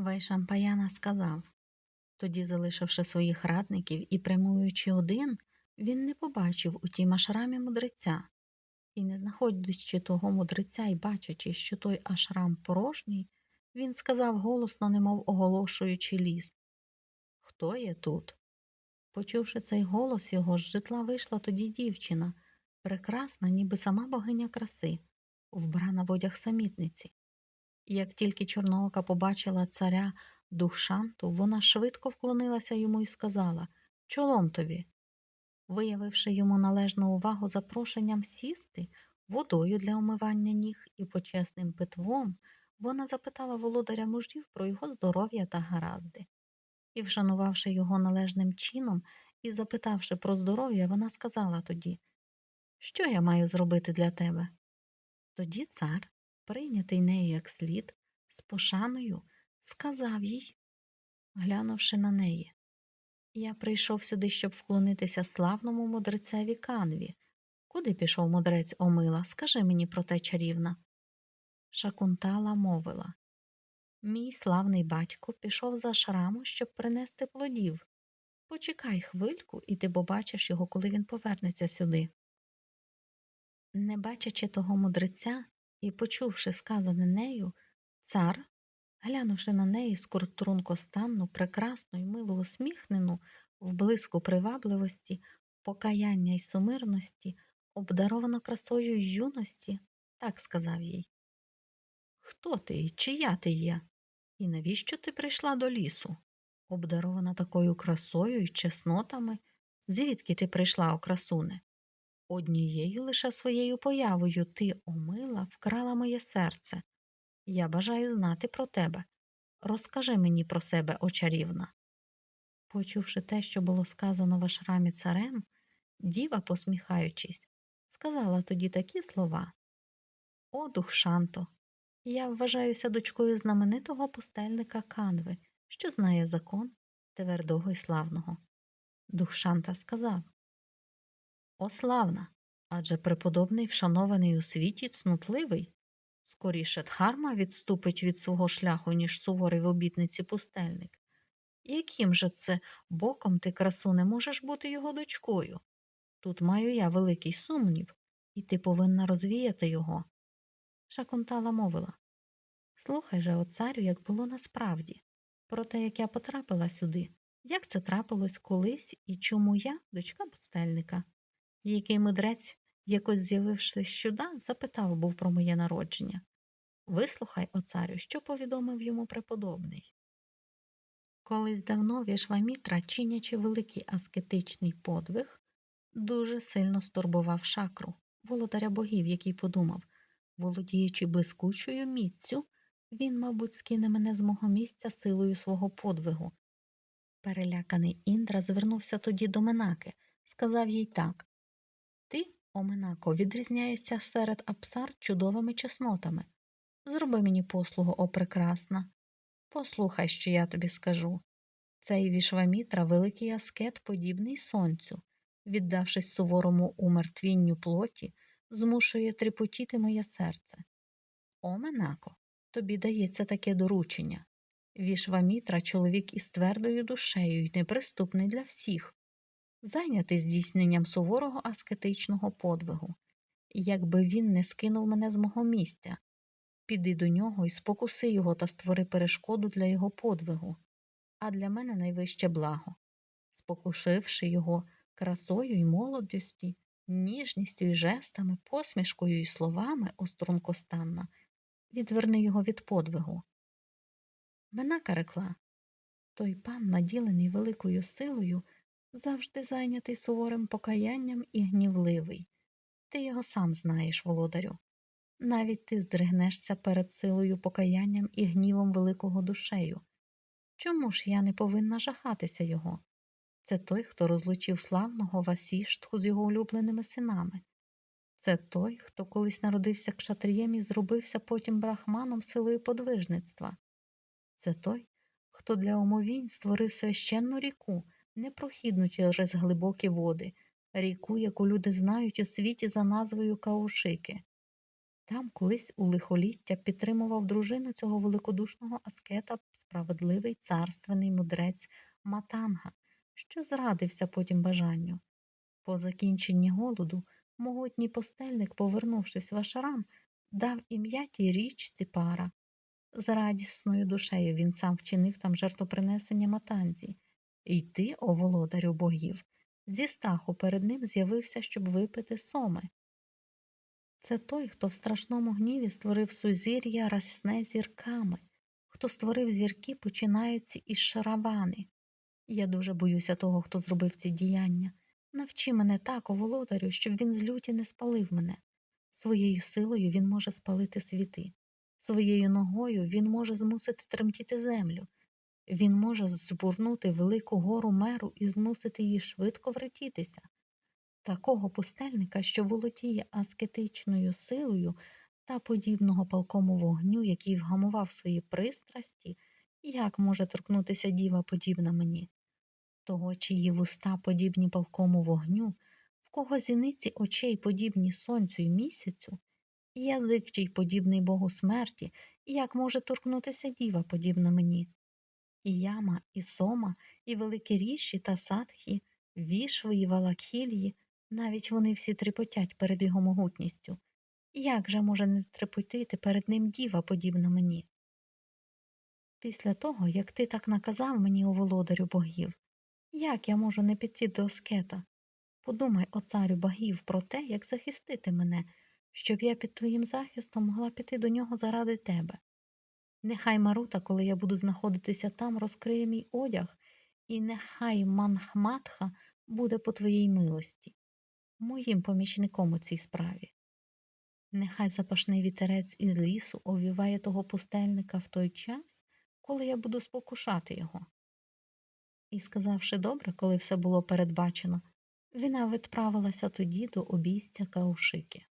Вайшампаяна сказав тоді, залишивши своїх радників і прямуючи один, він не побачив у тім ашрамі мудреця, і, не знаходячи того мудреця і бачачи, що той ашрам порожній, він сказав голосно, немов оголошуючи ліс Хто є тут? Почувши цей голос його, з житла вийшла тоді дівчина, прекрасна, ніби сама богиня краси, вбрана в одяг самітниці. Як тільки Чорноока побачила царя Духшанту, вона швидко вклонилася йому і сказала Чолом тобі. Виявивши йому належну увагу запрошенням сісти, водою для омивання ніг і почесним питвом, вона запитала володаря мужів про його здоров'я та гаразди. І, вшанувавши його належним чином і запитавши про здоров'я, вона сказала тоді Що я маю зробити для тебе? Тоді цар, прийнятий нею як слід, з пошаною, сказав їй, глянувши на неї Я прийшов сюди, щоб вклонитися славному мудрецеві канві. Куди пішов мудрець Омила? Скажи мені про те, чарівна. Шакунтала мовила Мій славний батько пішов за шраму, щоб принести плодів. Почекай хвильку, і ти побачиш його, коли він повернеться сюди. Не бачачи того мудреця і почувши сказане нею, цар, глянувши на неї скортрункостанну, прекрасну й мило усміхнену, в блиску привабливості, покаяння й сумирності, обдарована красою юності, так сказав їй Хто ти і чия ти є? І навіщо ти прийшла до лісу? Обдарована такою красою й чеснотами, звідки ти прийшла, о красуне? Однією лише своєю появою ти, омила, вкрала моє серце. Я бажаю знати про тебе. Розкажи мені про себе, очарівна. Почувши те, що було сказано в ашрамі царем, діва, посміхаючись, сказала тоді такі слова О, Духшанто, я вважаюся дочкою знаменитого пустельника Канви, що знає закон твердого й славного. Духшанта сказав О, славна, адже преподобний вшанований у світі цнутливий. Скоріше Дхарма відступить від свого шляху, ніж суворий в обітниці пустельник. Яким же це боком ти, красу, не можеш бути його дочкою? Тут маю я великий сумнів, і ти повинна розвіяти його. Шакунтала мовила Слухай же, о царю, як було насправді, про те, як я потрапила сюди, як це трапилось колись і чому я, дочка пустельника, який мудрець, якось з'явившись сюди, запитав був про моє народження. Вислухай, о царю, що повідомив йому преподобний. Колись давно Вішвамітра, чинячи великий аскетичний подвиг, дуже сильно стурбував шакру, володаря богів, який подумав, володіючи блискучою міццю, він, мабуть, скине мене з мого місця силою свого подвигу. Переляканий Індра звернувся тоді до Менаки, сказав їй так Ти, о Менако, відрізняєшся серед апсар чудовими чеснотами. Зроби мені послугу, о прекрасна. Послухай, що я тобі скажу. Цей вішвамітра великий аскет, подібний сонцю, віддавшись суворому умертвінню плоті, змушує тріпотіти моє серце. О, тобі дається таке доручення. Вішвамітра чоловік із твердою душею й неприступний для всіх, зайнятий здійсненням суворого аскетичного подвигу. Якби він не скинув мене з мого місця, піди до нього і спокуси його та створи перешкоду для його подвигу, а для мене найвище благо. Спокушивши його красою й молодістю, ніжністю й жестами, посмішкою й словами острункостанна, відверни його від подвигу. Менака рекла той пан, наділений великою силою, завжди зайнятий суворим покаянням і гнівливий. Ти його сам знаєш, володарю. Навіть ти здригнешся перед силою покаянням і гнівом великого душею. Чому ж я не повинна жахатися його? Це той, хто розлучив славного Васіштху з його улюбленими синами. Це той, хто колись народився кшатрієм і зробився потім брахманом силою подвижництва. Це той, хто для омовінь створив священну ріку, непрохідну через глибокі води, ріку, яку люди знають у світі за назвою Каушики. Там колись у лихоліття підтримував дружину цього великодушного аскета справедливий царственний мудрець Матанга, що зрадився потім бажанню. По закінченні голоду могутній постельник, повернувшись в ашрам, дав ім'я тій річці пара. З радісною душею він сам вчинив там жертвопринесення матанзі. І ти, о володарю богів, зі страху перед ним з'явився, щоб випити соми. Це той, хто в страшному гніві створив сузір'я расне зірками, хто створив зірки, починаючи із шаравани. Я дуже боюся того, хто зробив ці діяння. Навчи мене так, о володарю, щоб він з люті не спалив мене. Своєю силою він може спалити світи, своєю ногою він може змусити тремтіти землю, він може збурнути велику гору меру і змусити її швидко вретітися. Такого пустельника, що володіє аскетичною силою та подібного палкому вогню, який вгамував свої пристрасті, як може торкнутися діва подібна мені? Того, чиї вуста подібні палкому вогню, в кого зіниці очей подібні сонцю й місяцю, язик чий подібний Богу смерті, як може торкнутися діва подібна мені? І яма, і сома, і великі ріші та садхі, вішвої, валакхілії, навіть вони всі трепотять перед його могутністю. Як же може не трепотити перед ним діва, подібна мені? Після того, як ти так наказав мені, о володарю богів, як я можу не піти до аскета? Подумай, о царю богів, про те, як захистити мене, щоб я під твоїм захистом могла піти до нього заради тебе. Нехай Марута, коли я буду знаходитися там, розкриє мій одяг, і нехай Манхматха буде по твоїй милості, моїм помічником у цій справі. Нехай запашний вітерець із лісу овіває того пустельника в той час, коли я буду спокушати його. І, сказавши добре, коли все було передбачено, вона відправилася тоді до обійстя Каушики.